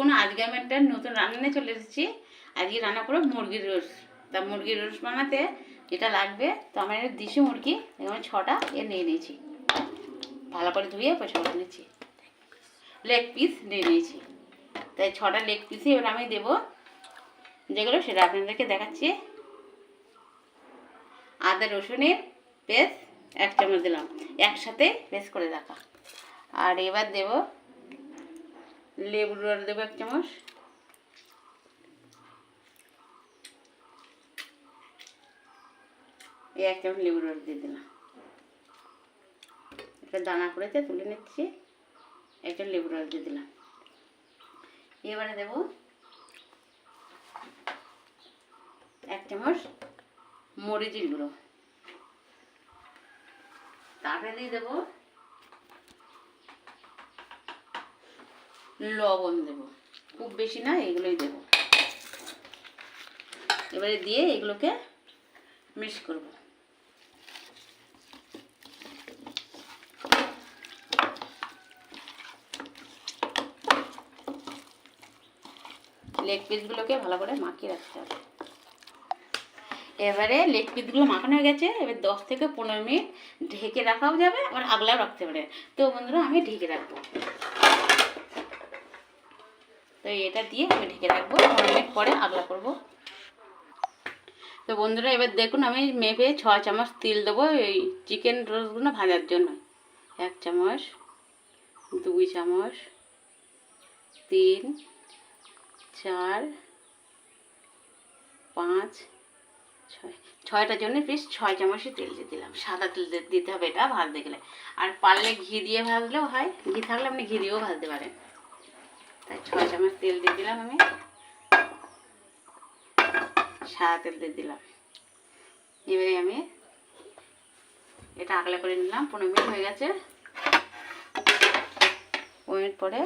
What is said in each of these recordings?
কোনো আজকে আমি একটা নতুন রান্না চলে এসেছি। আজকে রান্না করব মুরগির রোস তা মুরগির রোস বানাতে যেটা লাগবে, তো আমার এটা দিশি মুরগি এখানে ছটা এ নিয়ে নিয়েছি। ভালো করে ধুয়ে পয়সা করে নিয়েছি লেগ পিস নিয়ে নিয়েছি। তাই ছটা লেগ পিসই এবার আমি দেবো। যেগুলো সেটা আপনাদেরকে দেখাচ্ছি। আদা, রসুনের পেস্ট এক চামচ দিলাম। একসাথে পেস্ট করে রাখা। আর এবার দেব লেবুর রস দেবো এক চামচ। এই এক চামচ লেবুর রস দিয়ে দিলাম। একটা দানা করেছে, তুলে নিচ্ছি। একটা লেবুর রস দিয়ে দিলাম। এবারে দেব এক চামচ মরিচের গুঁড়ো। তারপরে দিয়ে দেবো লবণ দেবো। খুব বেশি না, এগুলোই দেবো। এবারে দিয়ে এগুলোকে মিক্স করব। লেগ পিসগুলোকে ভালো করে মাখিয়ে রাখতে হবে। এবারে লেগ পিসগুলো মাখানো হয়ে গেছে, এবার দশ থেকে পনেরো মিনিট ঢেকে রাখাও যাবে, আবার আগলাও রাখতে পারে তো বন্ধুরা, আমি ঢেকে রাখব। এটা দিয়ে আমি ঢেকে রাখব। অনেক পরে আগলা করব। তো বন্ধুরা, এবার দেখুন, আমি মেপে ছ চামচ তিল দেবো এই চিকেন রোলগুলো ভাজার জন্য। এক চামচ, দুই চামচ, তিন, চার, পাঁচ, ছয়। ছয়টার জন্য পিস ছয় চামচই তেল দিয়ে দিলাম। সাদা তেল দিতে হবে এটা ভাজতে গেলে। আর পারলে ঘি দিয়ে ভাজলেও হয়, ঘি থাকলে আপনি ঘি দিয়েও ভাজতে পারেন। তাই ছয় চামচ তেল দিয়ে দিলাম আমি। সাদা তেল দিয়ে দিলাম। এবারে আমি এটা আগলা করে নিলাম, পনেরো মিনিট হয়ে গেছে। পনেরো মিনিট পরে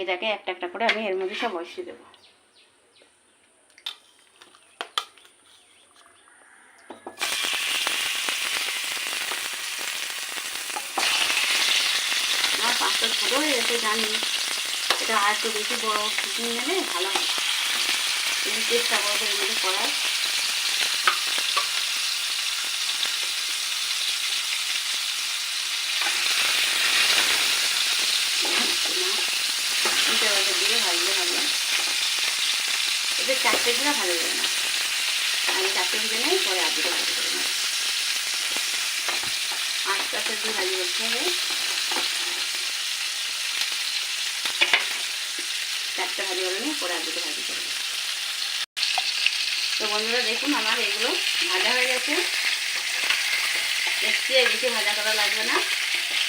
এটাকে একটা একটা করে আমি এর মধ্যে সব বসিয়ে দেবো। আমার পাঁচটা ছোটো হয়ে গেছে, জানি। এটা আর একটু বেশি বড় টিফিন নিলে ভালো হয় তুমি চেষ্টা করবে মধ্যে করার। দিয়ে ভাজলে ভালো এতে চারটে দিলে ভালো যাবে না। আমি চারটে দিলে নেই, পরে আর দুটো ভাজি করে নেব আস্তে আস্তে দিয়ে ভাজি করতে হবে চারটে ভাজি করে নিয়ে পরে আর দুটো ভাজি করব। তো বন্ধুরা দেখুন আমার এগুলো ভাজা হয়ে গেছে। দেখছি বেশি ভাজা করা লাগবে না।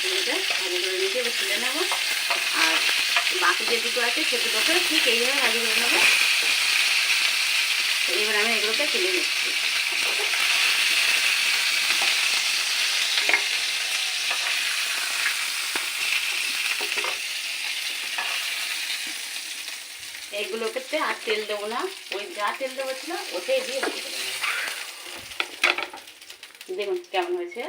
এগুলোকে ভাজি করে নিয়েছি এবার তুলে নেব। আর বাকি যে দুটো আছে সে দুটোকে ঠিক এইভাবে ভাজি করে নেব। এবার আমি এগুলোকে তুলে নিচ্ছি। এগুলোকে আর তেল দেবো না। ওই যা তেল দেবো ছিল ওটাই দিয়ে। দেখুন কেমন হয়েছে।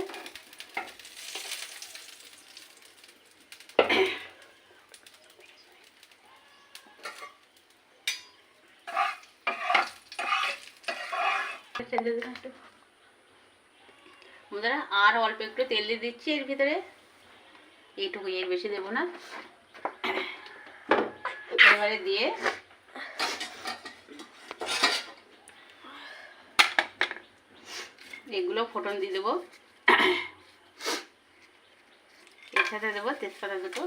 তেল দিয়ে একটু। বন্ধুরা আর অল্প একটু তেল দিয়ে দিচ্ছি এর ভিতরে। এইটুকু এর বেশি দেবো না। এবারে দিয়ে এগুলো ফোটন দিয়ে দেবো। এর সাথে দেবো তেজপাতা দুটো।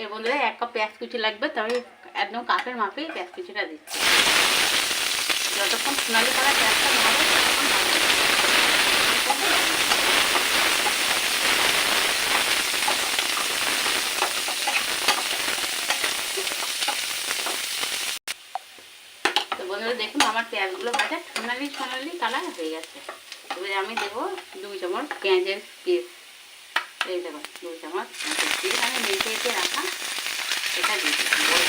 এর বন্ধুরা এক কাপ পেঁয়াজ কুচি লাগবে তবে একদম কাপের মাপেই পেঁয়াজ কুচিটা দিচ্ছি। যতক্ষণ সোনালি করা পেঁয়াজটা না ততক্ষণ গোল্ডেন কালার হয়ে গেছে। এবারে আমি দেবো দুই চামচ পেঁয়াজের পেস্ট এই দেবো দুই চামচ পেঁয়াজের পেস্ট আমি মেখে এঁটে রাখা এটা দিয়ে বড়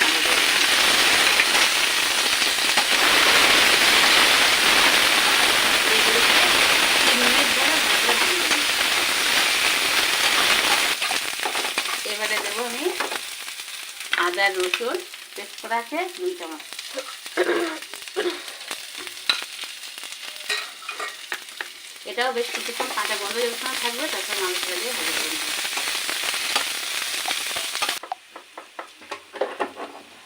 দেবো আমি আদা, রসুন পেস্ট করা আছে দুই চামচ। এটাও বেশ কিছুক্ষণ কাঁচা গন্ধ যখন থাকবে তখন মাংসটা দিয়ে ভালো করে নেব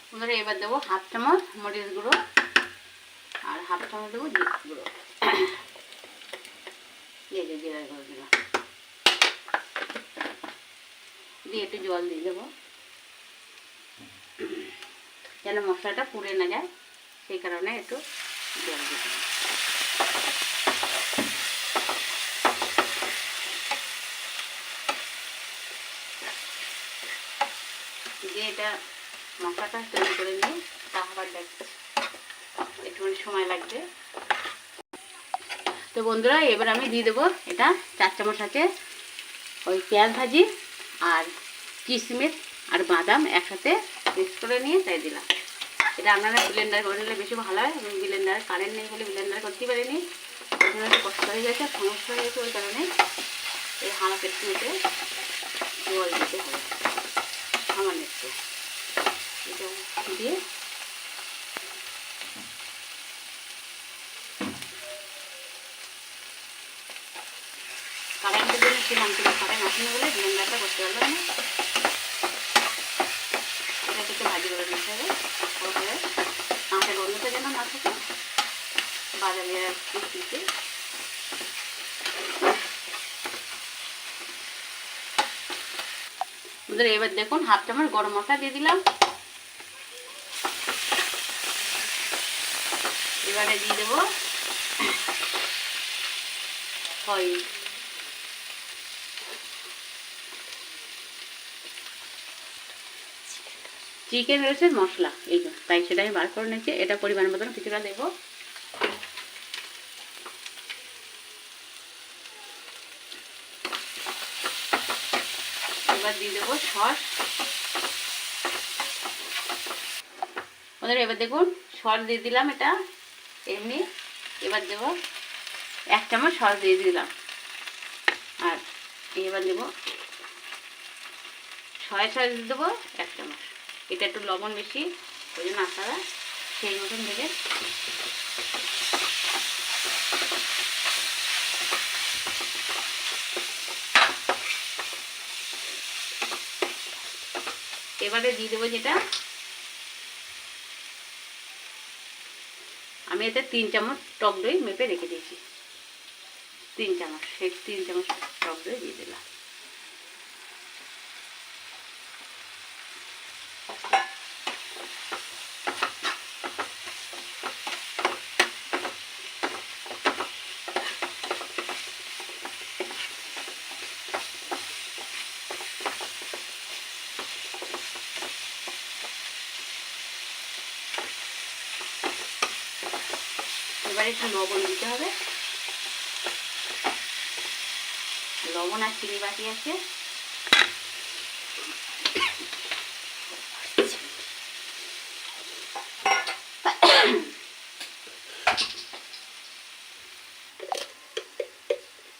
বন্ধুরা, এবার দেবো হাফ চামচ মরিচ গুঁড়ো আর হাফ চামচ দেবো জিরে গুঁড়ো। দিয়ে দিয়ে জিরা গুঁড়ো দিলাম দিয়ে একটু জল দিয়ে দেবো। যেন মশলাটা পুড়ে না যায়, সেই কারণে একটু জল দিয়ে দেবো। দিয়ে এটা মশলাটা তৈরি করে নিয়ে তা আবার দেখছি একটুখানি সময় লাগবে। তো বন্ধুরা, এবার আমি দিয়ে দেবো এটা চার চামচ আছে ওই পেঁয়াজ ভাজি আর কিশমিশ আর বাদাম একসাথে মিক্স করে নিয়ে তাই দিলাম। এটা আপনারা ব্লেন্ডার করে নিলে বেশি ভালো হয়। আমি ব্লেন্ডার কারেন্ট নেই বলে ব্লেন্ডার করতে পারিনি। কষ্ট হয়ে গেছে, সমস্যা হয়ে গেছে ওই কারণে। এই হাঁড়া পেট্রোতে জল দিতে হবে। সামান্য একটু দিয়ে করতে পারলাম না এটা একটু ভাজি করে নিতে হবে তারপরে কাঁচা গন্ধটা বাজারে পিসিতে এবার দেখুন হাফ চামচ গরম মশলা দিয়ে দিলাম। এবারে দিয়ে দেবো হয় চিকেন রয়েছে মশলা, এই তাই সেটা আমি বার করে নিয়েছি, এটা পরিমাণ মতন কিছুটা দেবো। এবার দিয়ে দেবো, সস। ওদের এবার দেখুন, সস দিয়ে দিলাম এটা, এমনি। এবার দেবো এক চামচ সস দিয়ে দিলাম। আর এবার দেবো ছয় সস দিয়ে দেবো এক চামচ। এটা একটু লবণ বেশি, ওই জন্য আপনারা সেই মতন দেবেন। এবারে দিয়ে দেবো যেটা। আমি এতে তিন চামচ টক দই মেপে রেখে দিয়েছি। তিন চামচ সেই তিন চামচ টক দই দিয়ে দিলাম। এবারে একটু লবণ দিতে হবে। লবণ আর চিনি বাকি আছে।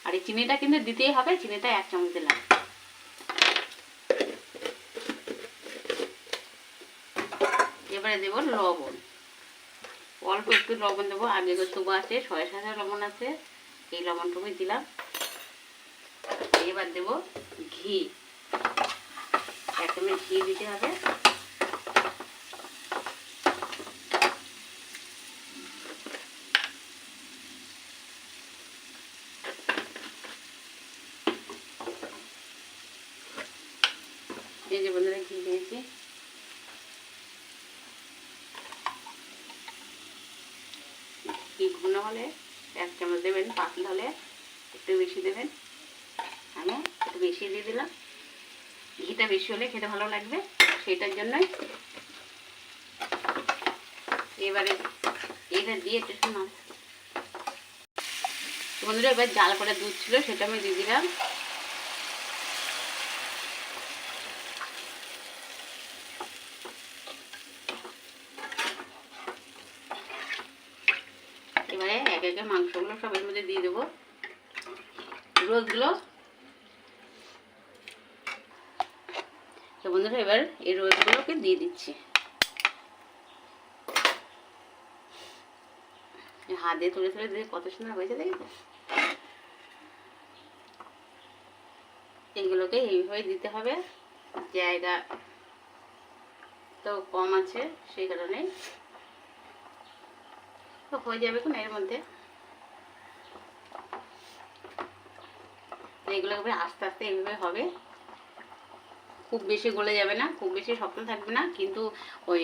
আর এই চিনিটা কিন্তু দিতেই হবে, চিনিটা এক চামচ দিলাম এবারে দেবো লবণ। অল্প একটু লবণ দেবো। আগে তবু আছে ছয় সাথে লবণ আছে, এই লবণটুকুই দিলাম। এবার দেবো ঘি। এক ঘি দিতে হবে। এই যে বন্ধুরা, ঘি ঘন হলে এক চামচ দেবেন, পাতলা হলে একটু বেশি দেবেন। আমি একটু বেশি দিয়ে দিলাম। ঘিটা বেশি হলে খেতে ভালো লাগবে, সেইটার জন্যই। এবারে এটা দিয়ে একটু শোনা বন্ধুরা, এবার জাল করে দুধ ছিল, সেটা আমি দিয়ে দিলাম এবারে এক একে মাংসগুলো সব এর মধ্যে দিয়ে দেবো। রোজগুলো তো বন্ধুরা, এবার এই রোলগুলোকে দিয়ে দিচ্ছি। হাত তুলে তুলে দিয়ে কত সুন্দর হয়েছে দেখি তো এইগুলোকে এইভাবে দিতে হবে। জায়গা তো কম আছে, সেই কারণে তো হয়ে যাবে কোন এর মধ্যে। এগুলো আস্তে আস্তে এইভাবে হবে। খুব বেশি গলে যাবে না, খুব বেশি শক্ত থাকবে না। কিন্তু ওই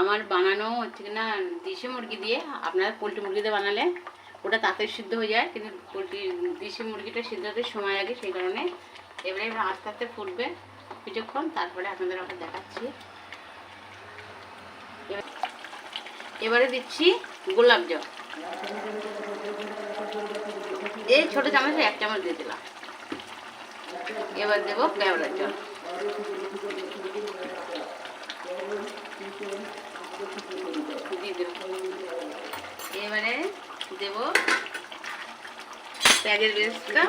আমার বানানো হচ্ছে না, দেশি মুরগি দিয়ে, আপনারা পোলট্রি মুরগি দিয়ে বানালে ওটা তাড়াতাড়ি সিদ্ধ হয়ে যায়। কিন্তু পোলট্রি, দেশি মুরগিটা সিদ্ধ হতে সময় লাগে সেই কারণে। এবারে এবার আস্তে আস্তে ফুটবে কিছুক্ষণ, তারপরে আপনাদের ওটা দেখাচ্ছি। এবার- দিচ্ছি গোলাপ জল। এই ছোট চামচে এক চামচ দিয়ে দিলাম। এবার দেবো কেওড়ার জল। এবারে দেবো পেঁয়াজের পেস্টটা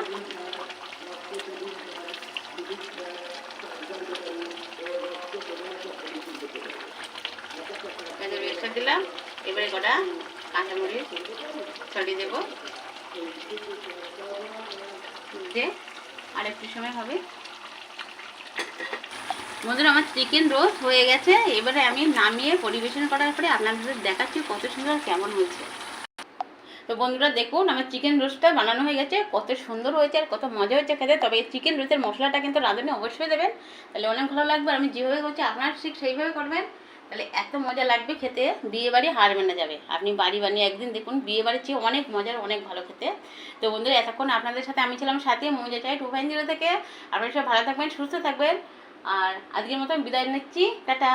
পেস্টটা দিলাম। এবারে কটা? কাঁচামরিচ ছড়িয়ে দেবো। দিয়ে আর একটু সময় হবে। বন্ধুরা, আমার চিকেন রোস্ট হয়ে গেছে। এবারে আমি নামিয়ে পরিবেশন করার পরে আপনাদের দেখাচ্ছি কত সুন্দর কেমন হয়েছে। তো বন্ধুরা, দেখুন, আমার চিকেন রোস্টটা বানানো হয়ে গেছে। কত সুন্দর হয়েছে আর কত মজা হয়েছে খেতে। তবে এই চিকেন রোস্টের মশলাটা কিন্তু রাঁধুনি অবশ্যই দেবেন। তাহলে অনেক ভালো লাগবে। আমি যেভাবে করছি, আপনারা ঠিক সেইভাবে করবেন। তাহলে এত মজা লাগবে খেতে, বিয়ে বাড়ি হার মেনে যাবে। আপনি বাড়ি বানিয়ে একদিন দেখুন, বিয়ে বাড়ির চেয়ে অনেক মজার, অনেক ভালো খেতে। তো বন্ধুরা, এতক্ষণ আপনাদের সাথে আমি ছিলাম সাথে মজা চাই টু ফাইন জিরো থেকে। আপনারা সব ভালো থাকবেন, সুস্থ থাকবেন। আর আজকের মতো বিদায় নিচ্ছি। টাটা।